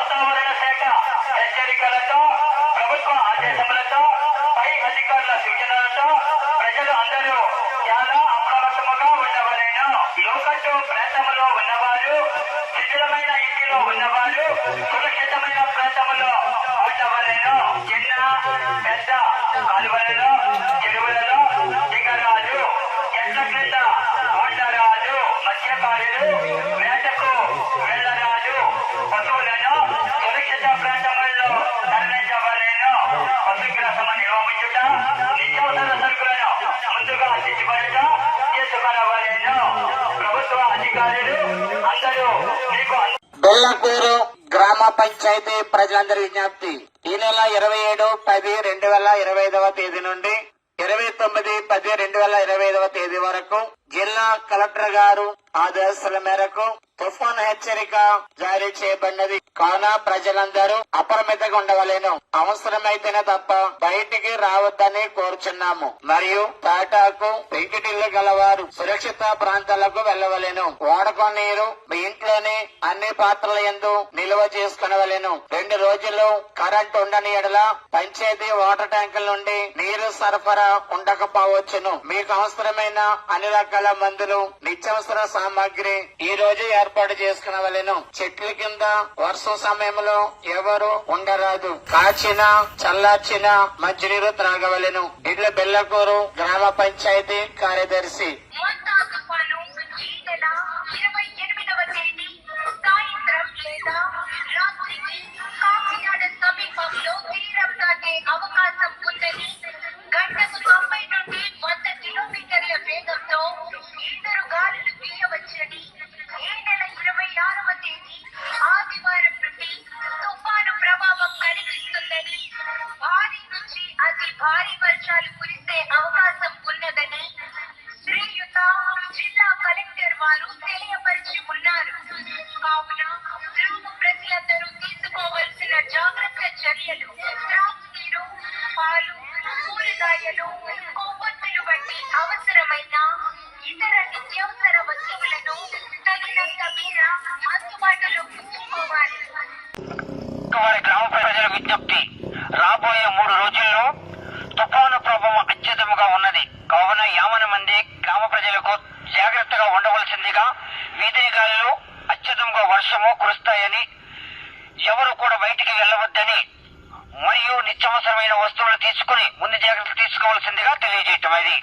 వాతావరణ శాఖ హెచ్చరికలతో ప్రభుత్వ ఆదేశములతో పై అధికారుల సూచనలతో ప్రజలు అందరూ చాలా అప్రమత్తముగా ఉండవలేను. లోకట్టు ప్రాంతంలో ఉన్నవారు శిథిలమైన ఇంటిలో ఉన్నవారు సురక్షితమైన తరలించవలేను నిత్యావసర సరుకులను ముందుగా ప్రభుత్వ అధికారులు అందరూ మీకు గ్రామ పంచాయతీ ప్రజలందరి విజ్ఞప్తి. ఈ నెల ఇరవై ఏడు పది రెండు వేల ఇరవై ఐదవ తేదీ నుండి ఇరవై తొమ్మిది పది రెండు వేల ఇరవై ఐదవ తేదీ వరకు జిల్లా కలెక్టర్ గారు ఆదేశాల మేరకు తుఫాన్ హెచ్చరిక జారీ చేయబడినది. కావున ప్రజలందరూ అప్రమితంగా ఉండవలేను. అవసరమైతేనే తప్ప బయటికి రావద్దని కోరుచున్నాము. మరియు తాటాకు పెంకిటిల్లు గలవారు సురక్షిత ప్రాంతాలకు వెళ్ళవలేను. వాడకో నీరు మీ ఇంట్లోనే అన్ని పాత్రల ఎందు నిల్వ చేసుకునవలెను. రెండు రోజులు కరెంట్ ఉండని ఎడల పంచాయతీ వాటర్ ట్యాంకుల నుండి నీరు సరఫరా ఉండకపోవచ్చును. మీకు అవసరమైన అన్ని రకాల మందులు నిత్యావసర సామాగ్రి ఈ రోజు ఏర్పాటు చేసుకునవలెను. చెట్ల కింద వర్షం సమయంలో ఎవరు ఉండరాదు. కాచిన చల్లార్చిన మంచినీరు త్రాగవలెను. ఇట్ల బెల్లకూరు గ్రామ పంచాయతీ కార్యదర్శి. భారీ వర్షాలు కురిసే అవకాశం ఉన్నదని శ్రీయుత జిల్లా కలెక్టర్ వారు తెలియపరిచి ఉన్నారు. కావున గ్రామ ప్రజలందరూ తీసుకోవలసిన జాగ్రత్త చర్యలు త్రాగునీరు పాలు కూరగాయలు కొవ్వొత్తులు వంటి అవసరమైన ఇతర నిత్యావసర వస్తువులను తగినంత మేర అందుబాటులో ఉంచుకోవాలి. వారి గ్రామ ప్రజల విజ్ఞప్తి యావన మంది గ్రామ ప్రజలకు జాగ్రత్తగా ఉండవలసిందిగా వీధి గాలులు అత్యధికంగా వర్షము కురుస్తాయని ఎవరు కూడా బయటికి వెళ్ళవద్దని మరియు నిత్యవసరమైన వస్తువులు తీసుకుని ముందు జాగ్రత్తలు తీసుకోవాల్సిందిగా తెలియజేయటం అది